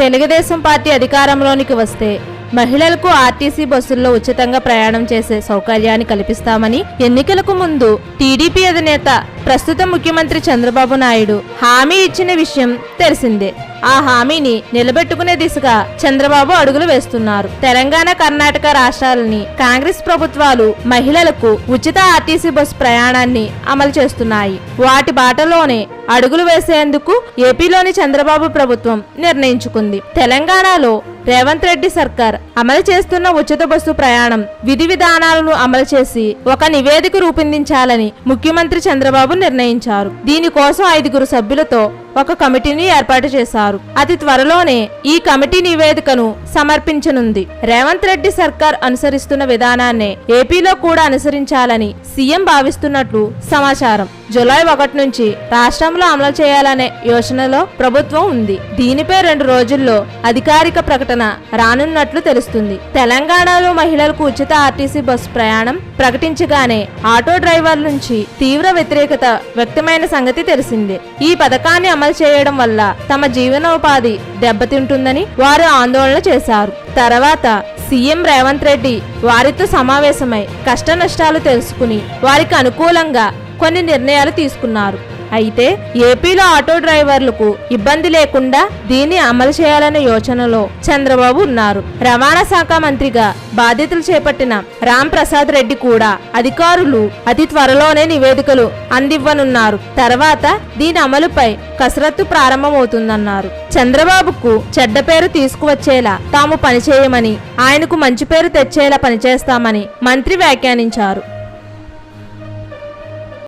Telugu Desam party అధికారంలోనికి వస్తే మహిళలకు RTC బస్సుల్లో ఉచితంగా ప్రయాణం చేసే సౌకర్యాన్ని కల్పిస్తామని ఎన్నికలకు ముందు టీడీపీ అధినేత ప్రస్తుత ముఖ్యమంత్రి చంద్రబాబు నాయుడు హామీ ఇచ్చిన విషయం తెలిసిందే. ఆ హామీని నిలబెట్టుకునే దిశగా చంద్రబాబు అడుగులు వేస్తున్నారు. తెలంగాణ కర్ణాటక రాష్ట్రాలని కాంగ్రెస్ ప్రభుత్వాలు మహిళలకు ఉచిత ఆర్టీసీ బస్సు ప్రయాణాన్ని అమలు చేస్తున్నాయి. వాటి బాటలోనే అడుగులు వేసేందుకు ఏపీలోని చంద్రబాబు ప్రభుత్వం నిర్ణయించుకుంది. తెలంగాణలో రేవంత్ రెడ్డి సర్కార్ అమలు చేస్తున్న ఉచిత బస్సు ప్రయాణం విధి విధానాలను అమలు చేసి ఒక నివేదిక రూపొందించాలని ముఖ్యమంత్రి చంద్రబాబు నిర్ణయించారు. దీనికోసం ఐదుగురు సభ్యులతో ఒక కమిటీని ఏర్పాటు చేశారు. అతి త్వరలోనే ఈ కమిటీ నివేదికను సమర్పించనుంది. రేవంత్ రెడ్డి సర్కార్ అనుసరిస్తున్న విధానాన్నే ఏపీలో కూడా అనుసరించాలని సీఎం భావిస్తున్నట్లు సమాచారం. జులై ఒకటి నుంచి రాష్ట్రంలో అమలు చేయాలనే యోచనలో ప్రభుత్వం ఉంది. దీనిపై రెండు రోజుల్లో అధికారిక ప్రకటన రానున్నట్లు తెలుస్తుంది. తెలంగాణలో మహిళలకు ఉచిత ఆర్టీసీ బస్సు ప్రయాణం ప్రకటించగానే ఆటో డ్రైవర్ల నుంచి తీవ్ర వ్యతిరేకత వ్యక్తమైన సంగతి తెలిసిందే. ఈ పథకాన్ని అమలు చేయడం వల్ల తమ జీవనోపాధి దెబ్బతింటుందని వారు ఆందోళన చేశారు. తర్వాత సీఎం రేవంత్ రెడ్డి వారితో సమావేశమై కష్ట నష్టాలు తెలుసుకుని వారికి అనుకూలంగా కొన్ని నిర్ణయాలు తీసుకున్నారు. అయితే ఏపీలో ఆటో డ్రైవర్లకు ఇబ్బంది లేకుండా దీన్ని అమలు చేయాలనే యోచనలో చంద్రబాబు ఉన్నారు. రవాణా శాఖ మంత్రిగా బాధ్యతలు చేపట్టిన రామ్ ప్రసాద్ రెడ్డి కూడా అధికారులు అతి త్వరలోనే నివేదికలు అందివ్వనున్నారు. తర్వాత దీని అమలుపై కసరత్తు ప్రారంభమవుతుందన్నారు. చంద్రబాబుకు చెడ్డ పేరు తీసుకువచ్చేలా తాము పనిచేయమని ఆయనకు మంచి పేరు తెచ్చేలా పనిచేస్తామని మంత్రి వ్యాఖ్యానించారు.